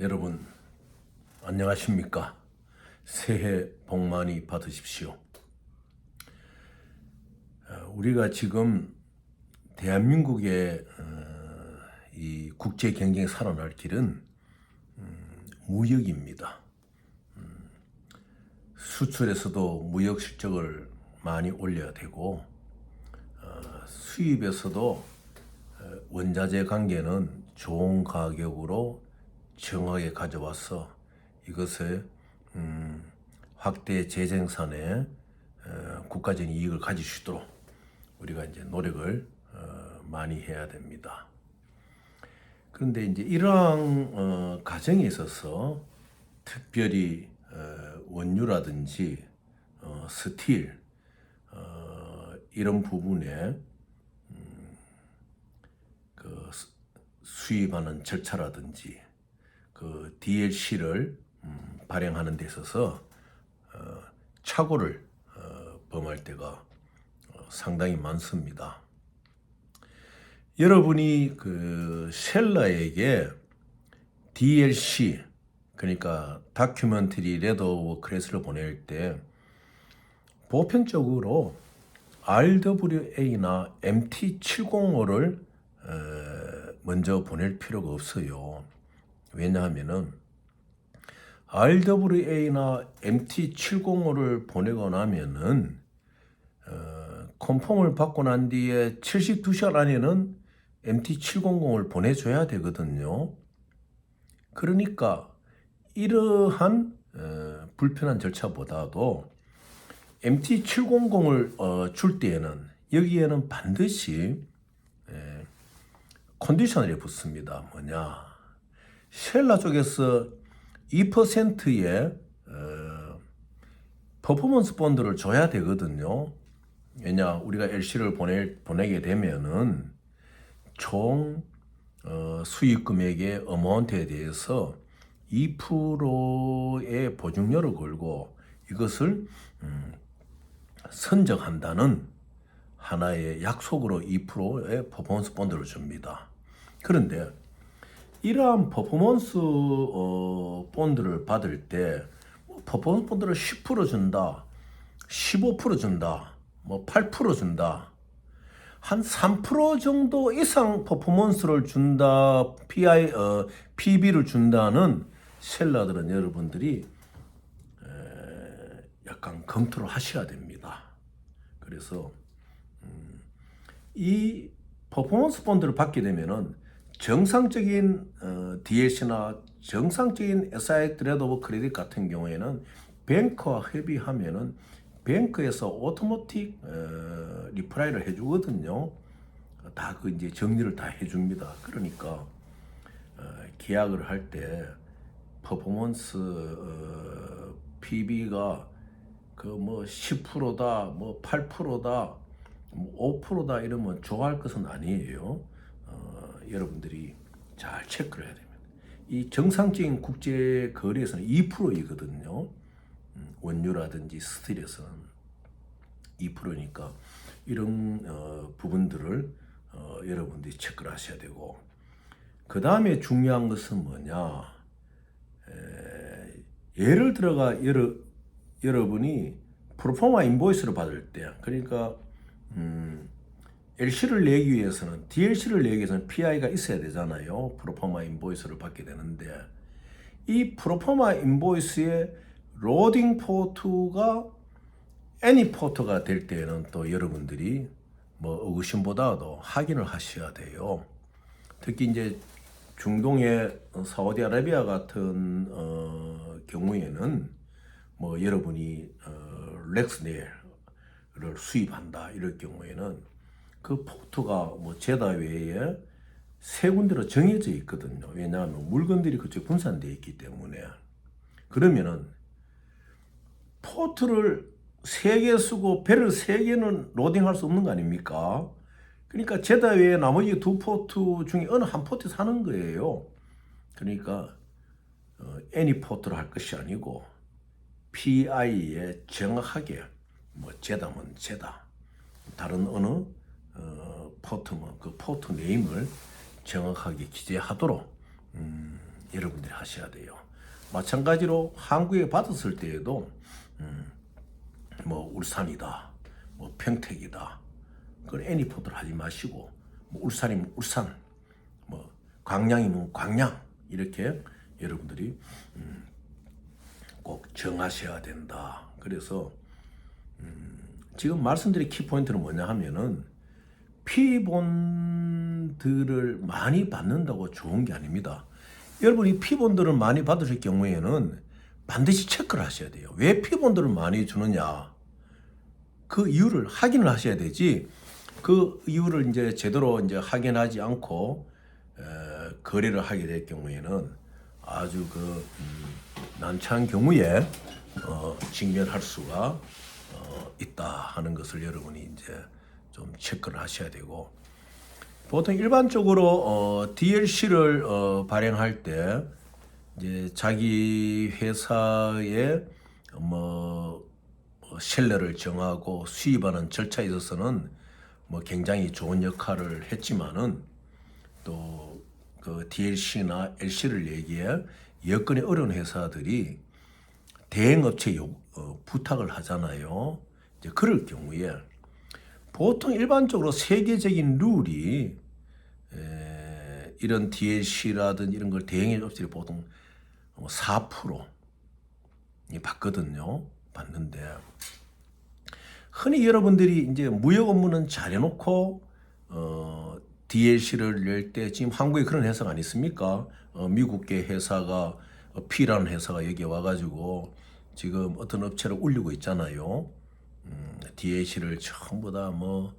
여러분 안녕하십니까? 새해 복 많이 받으십시오. 어, 우리가 지금 대한민국의 어, 이 국제 경쟁에 살아날 길은 음, 무역입니다. 음, 수출에서도 무역 실적을 많이 올려야 되고 어, 수입에서도 어, 원자재 관계는 좋은 가격으로 정확하게 가져와서 이것을 음, 확대 재생산에 어, 국가적인 이익을 가질 수 있도록 우리가 이제 노력을 어, 많이 해야 됩니다. 그런데 이제 이러한 어, 과정에 있어서 특별히 어, 원유라든지 어, 스틸 어, 이런 부분에 그 수- 수입하는 절차라든지 그 DLC를 음, 발행하는 데 있어서 어, 착오를 어, 범할 때가 어, 상당히 많습니다. 여러분이 그 셀러에게 DLC 그러니까 다큐멘터리 레더 오브 크레스를 보낼 때 보편적으로 RWA나 MT705를 먼저 보낼 필요가 없어요. 왜냐하면은 RWA나 MT705를 보내고 나면은 어, 컨펌을 받고 난 뒤에 72시간 안에는 MT700을 보내줘야 되거든요. 그러니까 이러한 어, 불편한 절차보다도 MT700을 어, 줄 때에는 여기에는 반드시 에, 컨디셔널이 붙습니다. 뭐냐? 셀라 쪽에서 2%의 어, 퍼포먼스 본드를 줘야 되거든요. 왜냐 우리가 LC를 보내 보내게 되면은 총 어, 수익 금액의 어마운트에 대해서 2%의 보증료를 걸고 이것을 음, 선적한다는 하나의 약속으로 2%의 퍼포먼스 본드를 줍니다. 그런데 이러한 퍼포먼스 어, 본드를 받을 때뭐 퍼포먼스 본드를 10% 준다, 15% 준다, 뭐 8% 준다. 한 3% 정도 이상 퍼포먼스를 준다, PI, 어, PB를 준다는 셀러들은 여러분들이 에, 약간 검토를 하셔야 됩니다. 그래서 음, 이 퍼포먼스 본드를 받게 되면은 정상적인 어, DLC나 정상적인 SI 트레드 오브 크레딧 같은 경우에는 뱅크와 협의하면은 뱅크에서 오토마틱 어, 리프라이를 해주거든요. 다 그 이제 정리를 다 해줍니다. 그러니까 어, 계약을 할 때 퍼포먼스 어, PB가 그 뭐 10%다, 뭐 8%다, 뭐 5%다 이러면 좋아할 것은 아니에요. 어, 여러분들이 잘 체크를 해야 됩니다. 이 정상적인 국제 거래에서는 2%이거든요. 음, 원유라든지 스틸에서는 2%니까 이런 어, 부분들을 어, 여러분들이 체크를 하셔야 되고 그 다음에 중요한 것은 뭐냐 에, 예를 들어가 여러, 여러분이 프로포마 인보이스를 받을 때 그러니까 음, LC를 내기 위해서는 DLC를 내기 위해서는 PI가 있어야 되잖아요. 프로포마 인보이스를 받게 되는데 이 프로포마 인보이스의 로딩 포트가 애니 포트가 될 때에는 또 여러분들이 뭐 의심보다도 확인을 하셔야 돼요. 특히 이제 중동의 사우디아라비아 같은 어, 경우에는 뭐 여러분이 어, 렉스네일을 수입한다 이럴 경우에는 그 포트가 뭐 제다 외에 세 군데로 정해져 있거든요. 왜냐하면 물건들이 그쪽에 분산되어 있기 때문에 그러면은 포트를 세 개 쓰고 배를 세 개는 로딩할 수 없는 거 아닙니까? 그러니까 제다 외에 나머지 두 포트 중에 어느 한 포트 사는 거예요. 그러니까 어, 애니 포트를 할 것이 아니고 PI에 정확하게 뭐 제다면 제다 다른 어느 어, 포트면 그 포트 네임을 정확하게 기재하도록 음, 여러분들이 하셔야 돼요. 마찬가지로 한국에 받았을 때에도 음, 뭐 울산이다, 뭐 평택이다, 그런 애니포들 하지 마시고 뭐 울산이면 울산, 뭐 광양이면 광양 이렇게 여러분들이 음, 꼭 정하셔야 된다. 그래서 음, 지금 말씀드린 키포인트는 뭐냐 하면은 피본들을 많이 받는다고 좋은 게 아닙니다. 여러분이 피본들을 많이 받으실 경우에는 반드시 체크를 하셔야 돼요. 왜 피본들을 많이 주느냐? 그 이유를 확인을 하셔야 되지. 그 이유를 이제 제대로 이제 확인하지 않고 에, 거래를 하게 될 경우에는 아주 그 음, 난처한 경우에 어, 직면할 수가 어, 있다 하는 것을 여러분이 이제 좀 체크를 하셔야 되고 보통 일반적으로 어, DLC를 어, 발행할 때 이제 자기 회사의 뭐 어, 셀러를 정하고 수입하는 절차에 있어서는 뭐 굉장히 좋은 역할을 했지만은 또 그 DLC나 LC를 얘기해 여건이 어려운 회사들이 대행업체 요, 어, 부탁을 하잖아요. 이제 그럴 경우에 보통 일반적으로 세계적인 룰이 에, 이런 DLC라든 이런 걸 대행해 업체들이 보통 뭐4% 이 받거든요. 받는데 흔히 여러분들이 이제 무역 업무는 잘 해놓고 어, DLC를 낼 때 지금 한국에 그런 회사가 안 있습니까? 어, 미국계 회사가 어, P라는 회사가 여기 와가지고 지금 어떤 업체를 올리고 있잖아요. 음, DLC를 전부 다뭐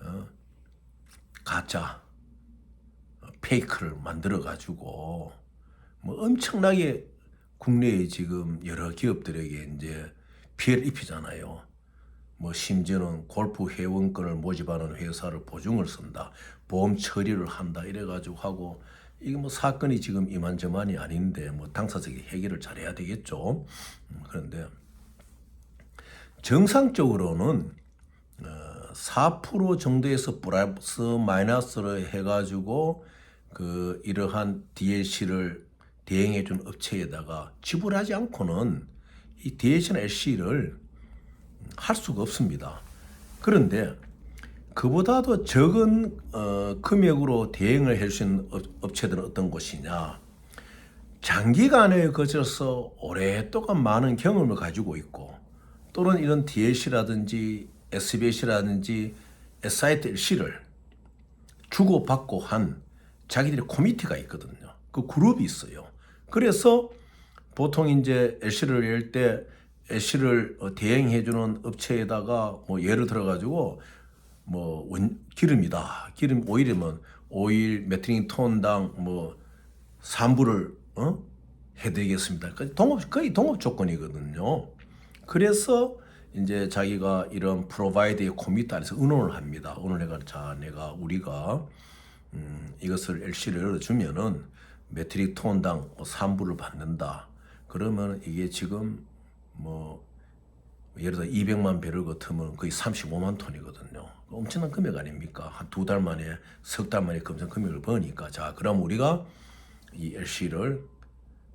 어, 가짜 어, 페이크를 만들어 가지고 뭐 엄청나게 국내에 지금 여러 기업들에게 이제 피해를 입히잖아요. 뭐 심지어는 골프 회원권을 모집하는 회사를 보증을 쓴다, 보험 처리를 한다 이래가지고 하고 이게 뭐 사건이 지금 이만저만이 아닌데 뭐 당사자에게 해결을 잘해야 되겠죠. 음, 그런데 정상적으로는 어, 4% 정도에서 플러스 마이너스를 해가지고 그 이러한 DLC를 대행해 준 업체에다가 지불하지 않고는 이 DLC나 LC를 할 수가 없습니다. 그런데 그보다도 적은 어, 금액으로 대행을 할 수 있는 업- 업체들은 어떤 곳이냐? 장기간에 거쳐서 오랫동안 많은 경험을 가지고 있고 또는 이런 DLC라든지 SBS라든지 SITLC를 주고받고 한 자기들의 코미티가 있거든요. 그 그룹이 있어요. 그래서 보통 이제 LC를 낼때 LC를 어, 대행해주는 업체에다가 뭐 예를 들어가지고 뭐 원, 기름이다. 기름 오일이면 오일 메트링 톤당 뭐 3불을 어? 해드리겠습니다. 그 동업 거의 동업 조건이거든요. 그래서 이제 자기가 이런 프로바이드의 코미트 안에서 의논을 합니다. 내가 자 내가 우리가 음, 이것을 LC를 열어주면은 메트릭 톤당 3불을 받는다. 그러면 이게 지금 뭐 예를 들어 200만 배럴 같으면 거의 35만 톤이거든요. 엄청난 금액 아닙니까? 한 두 달 만에 석 달 만에 금전 금액을 버니까 자 그럼 우리가 이 LC를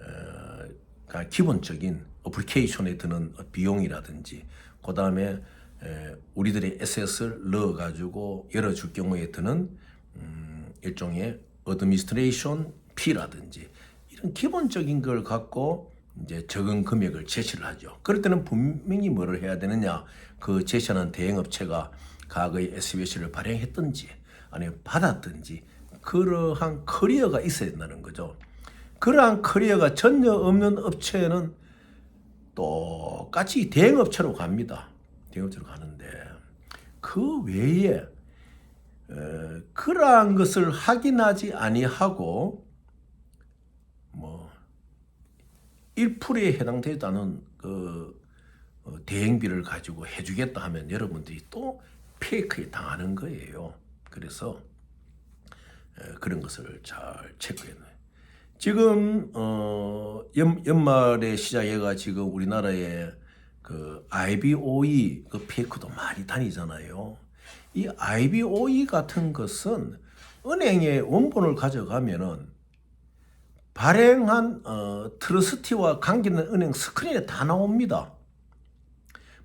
어, 기본적인 어플리케이션에 드는 비용이라든지 그 다음에 우리들의 에셋을 넣어 가지고 열어줄 경우에 드는 음, 일종의 어드미스트레이션 피라든지 이런 기본적인 걸 갖고 이제 적은 금액을 제시를 하죠. 그럴 때는 분명히 뭐를 해야 되느냐? 그 제시하는 대행업체가 과거에 SBS를 발행했든지 아니면 받았든지 그러한 커리어가 있어야 된다는 거죠. 그러한 커리어가 전혀 없는 업체는 똑같이 대행업체로 갑니다. 대행업체로 가는데 그 외에 에, 그러한 것을 확인하지 아니하고 뭐 1%에 해당되지 않은 그 어, 대행비를 가지고 해주겠다 하면 여러분들이 또 페이크에 당하는 거예요. 그래서 에, 그런 것을 잘 체크해야 돼요. 지금 어 연, 연말에 시작해가 지금 우리나라에 그 IBOE 그 페이크도 많이 다니잖아요. 이 IBOE 같은 것은 은행에 원본을 가져가면은 발행한 어, 트러스티와 관계있는 은행 스크린에 다 나옵니다.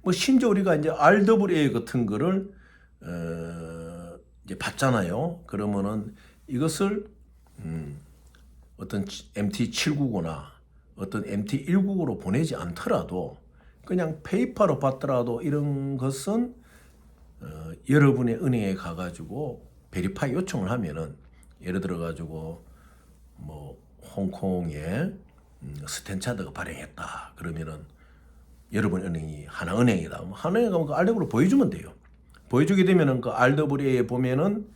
뭐 심지어 우리가 이제 RWA 같은 거를 어, 이제 받잖아요. 그러면은 이것을 음, 어떤 MT799나 어떤 MT199로 보내지 않더라도 그냥 페이퍼로 받더라도 이런 것은 어, 여러분의 은행에 가가지고 베리파이 요청을 하면은 예를 들어 가지고 뭐 홍콩에 음, 스탠차드가 발행했다 그러면은 여러분 은행이 하나은행이다. 뭐 하나은행 가면 그 RW로 보여주면 돼요. 보여주게 되면은 그 RW에 보면은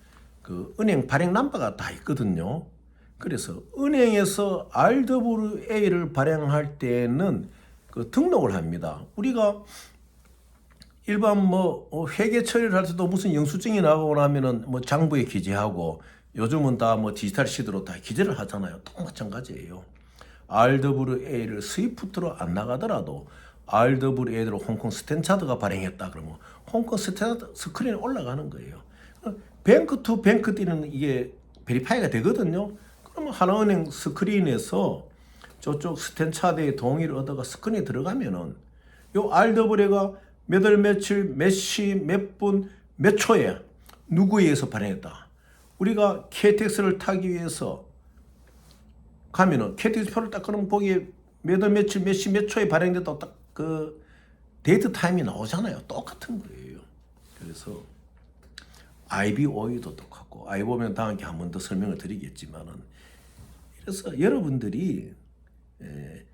그 은행 발행 넘버가 다 있거든요. 그래서 은행에서 RWA를 발행할 때는 그 등록을 합니다. 우리가 일반 뭐 어, 회계 처리를 할 때도 무슨 영수증이 나오고 나면은 뭐 장부에 기재하고 요즘은 다 뭐 디지털 시대로 다 기재를 하잖아요. 또 마찬가지예요. RWA를 스위프트로 안 나가더라도 RWA로 홍콩 스탠차드가 발행했다 그러면 홍콩 스탠차드 스크린에 올라가는 거예요. 뱅크 투 뱅크 뛰는 이게 베리파이가 되거든요. 그러면 하나은행 스크린에서 저쪽 스탠차드의 동의를 얻어가 스크린에 들어가면은 요 RWA가 몇월 며칠 몇 시 몇 분 몇 초에 누구에 의해서 발행했다. 우리가 KTX를 타기 위해서 가면은 KTX 표를 딱 그러면 거기에 몇월 며칠 몇 시 몇 초에 발행됐다고 딱 그 데이트 타임이 나오잖아요. 똑같은 거예요. 그래서 IBOE도 똑같고 I 보면 다음에 한번 더 설명을 드리겠지만은 그래서 여러분들이 에,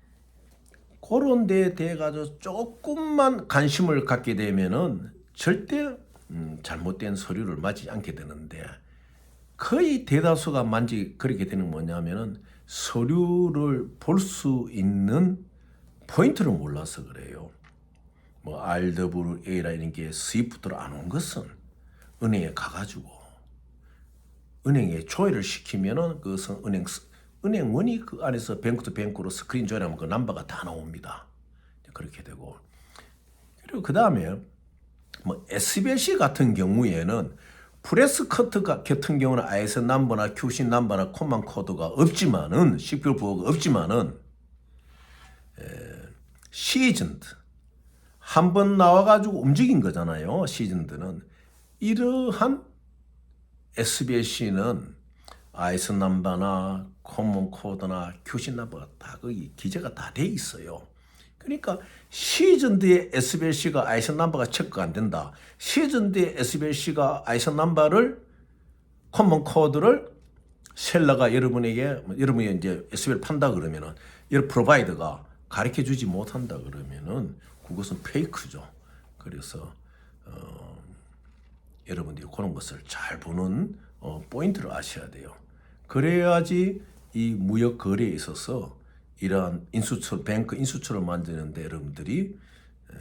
그런 데에 대해 가지고 조금만 관심을 갖게 되면은 절대 음, 잘못된 서류를 맞지 않게 되는데 거의 대다수가 만지 그렇게 되는 뭐냐면은 서류를 볼 수 있는 포인트를 몰라서 그래요. 뭐 RWA라는 게 스위프트로 안 온 것은 은행에 가가지고 은행에 조회를 시키면은 그것은 은행 스- 은행원이 그 안에서 뱅크 투 뱅크로 스크린 조회하면 그 넘버가 다 나옵니다. 그렇게 되고 그리고 그 다음에 뭐 SBC 같은 경우에는 프레스 커트 같은 경우는 IS 넘버나 QC 넘버나 코만 코드가 없지만은 식별 부호가 없지만은 시즌드 한 번 나와가지고 움직인 거잖아요. 시즌드는 이러한 SBS는 아이스 넘버나 코먼 코드나 QC 넘버가 다 거기 기재가 다 돼 있어요. 그러니까 시즌드의 SBS가 아이스 넘버가 체크가 안 된다. 시즌드의 SBS가 아이스 넘버를 코먼 코드를 셀러가 여러분에게 뭐 여러분이 이제 SB를 판다 그러면은 이 프로바이더가 가르쳐 주지 못한다 그러면은 그것은 페이크죠. 그래서 어, 여러분들이 그런 것을 잘 보는 어, 포인트를 아셔야 돼요. 그래야지 이 무역 거래에 있어서 이러한 인수처 뱅크 인수처를 만드는데 여러분들이 에,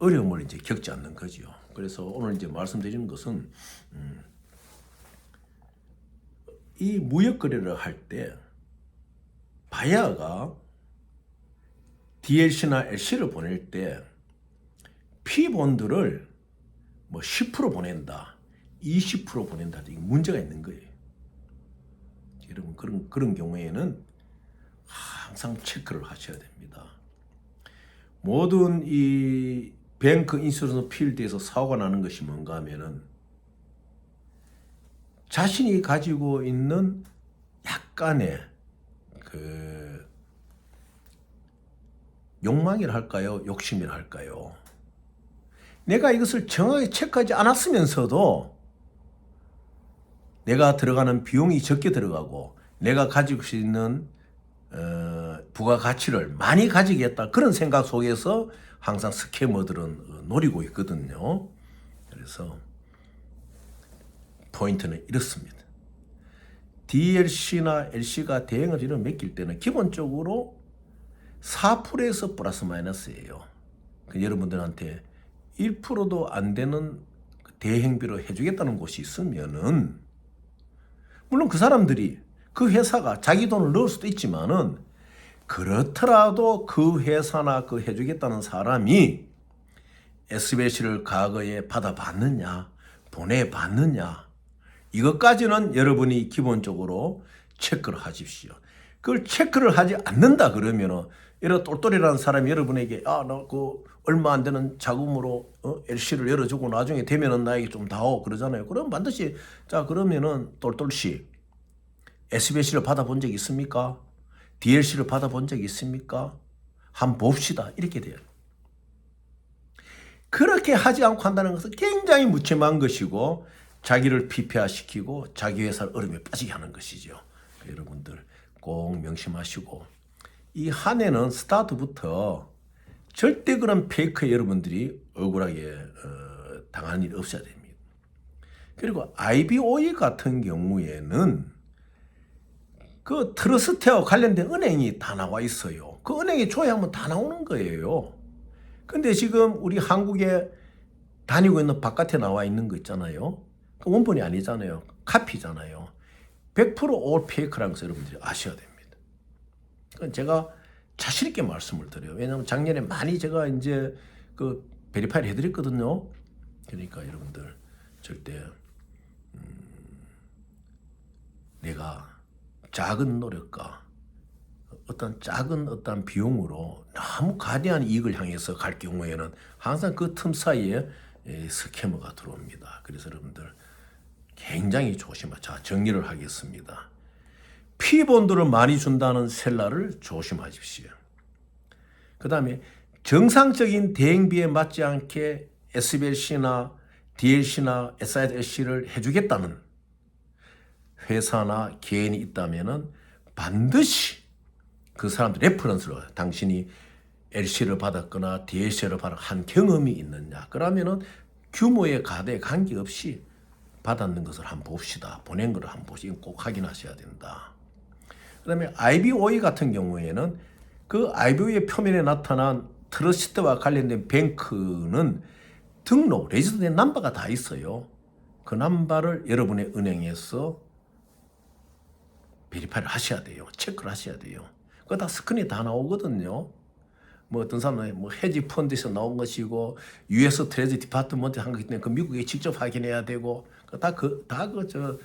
어려움을 이제 겪지 않는 거지요. 그래서 오늘 이제 말씀드리는 것은 음, 이 무역 거래를 할 때 바이아가 DLC나 LC를 보낼 때 P본드를 뭐 10% 보낸다, 20% 보낸다, 이게 문제가 있는 거예요. 여러분 그런 그런 경우에는 항상 체크를 하셔야 됩니다. 모든 이 뱅크 인슈런스 필드에서 사고가 나는 것이 뭔가 하면은 자신이 가지고 있는 약간의 그 욕망이라 할까요? 욕심이라 할까요? 내가 이것을 정확하게 체크하지 않았으면서도 내가 들어가는 비용이 적게 들어가고 내가 가지고 있는 어, 부가가치를 많이 가지겠다 그런 생각 속에서 항상 스캐머들은 어, 노리고 있거든요. 그래서 포인트는 이렇습니다. DLC나 LC가 대행을 이런 맡길 때는 기본적으로 4%에서 플러스 마이너스예요. 그 여러분들한테 1%도 안 되는 그 대행비로 해주겠다는 곳이 있으면은 물론 그 사람들이 그 회사가 자기 돈을 넣을 수도 있지만은 그렇더라도 그 회사나 그 해주겠다는 사람이 SBS를 과거에 받아봤느냐, 보내봤느냐, 이것까지는 여러분이 기본적으로 체크를 하십시오. 그걸 체크를 하지 않는다 그러면은 이런 똘똘이라는 사람이 여러분에게 아나그 얼마 안 되는 자금으로 어? LC를 열어주고 나중에 되면은 나에게 좀 다오 그러잖아요. 그럼 반드시 자 그러면은 똘똘씨 SBS를 받아본 적 있습니까? DLC를 받아본 적 있습니까? 한번 봅시다 이렇게 돼요. 그렇게 하지 않고 한다는 것은 굉장히 무책임한 것이고 자기를 피폐화시키고 자기 회사를 얼음에 빠지게 하는 것이죠. 여러분들 꼭 명심하시고 이 한 해는 스타트부터 절대 그런 페이크 여러분들이 억울하게 어, 당하는 일이 없어야 됩니다. 그리고 IBOE 같은 경우에는 그 트러스트와 관련된 은행이 다 나와 있어요. 그 은행에 조회하면 다 나오는 거예요. 근데 지금 우리 한국에 다니고 있는 바깥에 나와 있는 거 있잖아요. 그 원본이 아니잖아요. 카피잖아요. 100%올 페이크라는 것을 여러분들이 아셔야 됩니다. 제가 자신 있게 말씀을 드려요. 왜냐하면 작년에 많이 제가 이제 그 베리파이를 해드렸거든요. 그러니까 여러분들 절대 음, 내가 작은 노력과 어떤 작은 어떤 비용으로 너무 가대한 이익을 향해서 갈 경우에는 항상 그 틈 사이에 에, 스캐머가 들어옵니다. 그래서 여러분들 굉장히 조심하. 자 정리를 하겠습니다. 피본드를 많이 준다는 셀라를 조심하십시오. 그 다음에 정상적인 대행비에 맞지 않게 SBLC나 DLC나 SISC를 해주겠다는 회사나 개인이 있다면은 반드시 그 사람들 레퍼런스로 당신이 LC를 받았거나 DLC를 받은 경험이 있느냐. 그러면은 규모의 가대에 관계없이 받았는 것을 한번 봅시다. 보낸 것을 한번 보시 꼭 확인하셔야 된다 그다음에 IBOE 같은 경우에는 그 IBOE 표면에 나타난 트러스트와 관련된 뱅크는 등록 레지던트 넘버가 다 있어요 그 넘버를 여러분의 은행에서 베리파이를 하셔야 돼요. 체크를 하셔야 돼요. 그거 다 스크린에 다 나오거든요. 뭐 어떤 사람은 뭐 헤지 펀드에서 나온 것이고 US 트레지 디파트먼트 한 거기 때문에 그 미국에 직접 확인해야 되고 다 그 다 그 저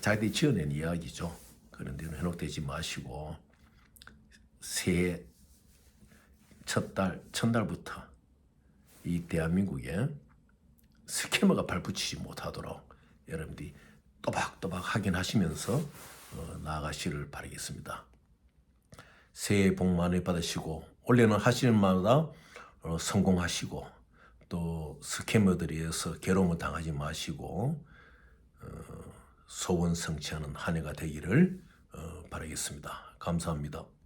자기들이 지어낸 이야기죠. 그런 데는 현혹되지 마시고 새해 첫 달 첫날부터 이 대한민국에 스캐머가 발붙이지 못하도록 여러분들이 또박또박 확인하시면서 어, 나아가시를 바라겠습니다. 새해 복 많이 받으시고 올해는 하시는 마다 어, 성공하시고 또 스캐머들에 의해서 괴로움을 당하지 마시고 어, 소원 성취하는 한 해가 되기를 어, 바라겠습니다. 감사합니다.